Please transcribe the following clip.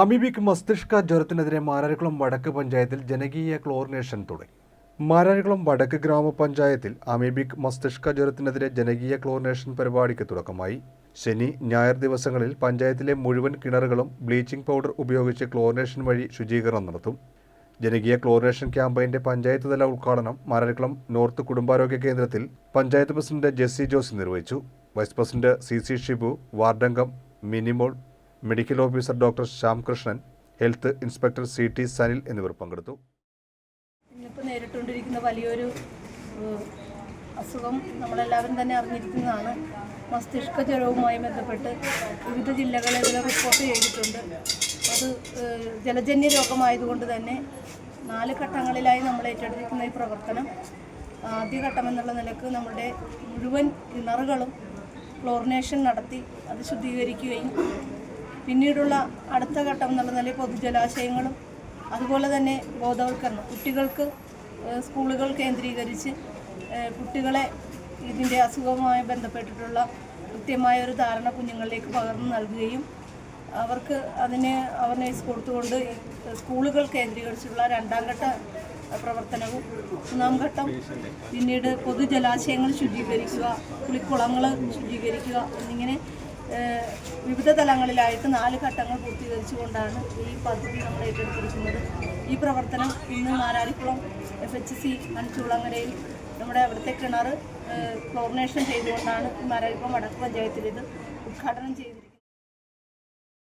Amoebic മസ്തിഷ്ക ജ്വരത്തിനെതിരെ മാരാരിക്കുളം വടക്ക് പഞ്ചായത്തിൽ ജനകീയ ക്ലോറിനേഷൻ തുടങ്ങി. മാരാരിക്കുളം വടക്ക് ഗ്രാമപഞ്ചായത്തിൽ അമീബിക് മസ്തിഷ്ക ജ്വരത്തിനെതിരെ ജനകീയ ക്ലോറിനേഷൻ പരിപാടിക്ക് തുടക്കമായി. ശനി ഞായർ ദിവസങ്ങളിൽ പഞ്ചായത്തിലെ മുഴുവൻ കിണറുകളും ബ്ലീച്ചിംഗ് പൗഡർ ഉപയോഗിച്ച് ക്ലോറിനേഷൻ വഴി ശുചീകരണം നടത്തും. ജനകീയ ക്ലോറിനേഷൻ ക്യാമ്പയിന്റെ പഞ്ചായത്ത് തല ഉദ്ഘാടനം മാരാരിക്കുളം നോർത്ത് കുടുംബാരോഗ്യ കേന്ദ്രത്തിൽ പഞ്ചായത്ത് പ്രസിഡന്റ് ജെസ്സി ജോസ് നിർവഹിച്ചു. Vice president C C Shibu വാർഡംഗം Minimol medical officer doctor Shyamkrishnan health inspector C T Sanil എന്നിവർ പങ്കെടുത്തു. നേരിട്ടുകൊണ്ടിരിക്കുന്ന വലിയൊരു അസുഖം നമ്മളെല്ലാവരും തന്നെ അറിഞ്ഞിരിക്കുന്നതാണ്. മസ്തിഷ്ക ജ്വരവുമായി ബന്ധപ്പെട്ട് വിവിധ ജില്ലകളിൽ റിപ്പോർട്ട് ചെയ്തിട്ടുണ്ട്. അത് ജലജന്യ രോഗമായതുകൊണ്ട് തന്നെ നാല് ഘട്ടങ്ങളിലായി നമ്മൾ ഏറ്റെടുത്തിരിക്കുന്ന ഈ പ്രവർത്തനം. ആദ്യഘട്ടം എന്നുള്ള നിലയ്ക്ക് നമ്മുടെ മുഴുവൻ കിണറുകളും ക്ലോറിനേഷൻ നടത്തി അത് ശുദ്ധീകരിക്കുകയും പിന്നീടുള്ള അടുത്ത ഘട്ടം എന്നുള്ള നിലയിൽ പൊതുജലാശയങ്ങളും അതുപോലെ തന്നെ ബോധവൽക്കരണം. കുട്ടികൾക്ക് സ്കൂളുകൾ കേന്ദ്രീകരിച്ച് കുട്ടികളെ ഇതിന്റെ അസുഖവുമായി ബന്ധപ്പെട്ടിട്ടുള്ള കൃത്യമായ ഒരു ധാരണ കുഞ്ഞുങ്ങളിലേക്ക് പകർന്നു നൽകുകയും അവർക്ക് അതിന് അവർനെസ് കൊടുത്തുകൊണ്ട് സ്കൂളുകൾ കേന്ദ്രീകരിച്ചുള്ള രണ്ടാം ഘട്ട പ്രവർത്തനവും മൂന്നാം ഘട്ടം പിന്നീട് പൊതുജലാശയങ്ങൾ ശുചീകരിക്കുക കുളിക്കുളങ്ങൾ ശുചീകരിക്കുക എന്നിങ്ങനെ വിവിധ തലങ്ങളിലായിട്ട് നാല് ഘട്ടങ്ങൾ പൂർത്തീകരിച്ചുകൊണ്ടാണ് ഈ പദ്ധതി നമ്മൾ ഏറ്റെടുത്തിരിക്കുന്നത്. ഈ പ്രവർത്തനം ഇന്ന് മാരാരിക്കുളം എഫ് എച്ച് സി മൺചൂളങ്ങരയിൽ നമ്മുടെ അവിടുത്തെ കിണർ ക്ലോറിനേഷൻ ചെയ്തുകൊണ്ടാണ് ഈ മാരാരിക്കുളം വടക്ക് പഞ്ചായത്തിൽ ഇത് ഉദ്ഘാടനം ചെയ്തിരിക്കുന്നത്.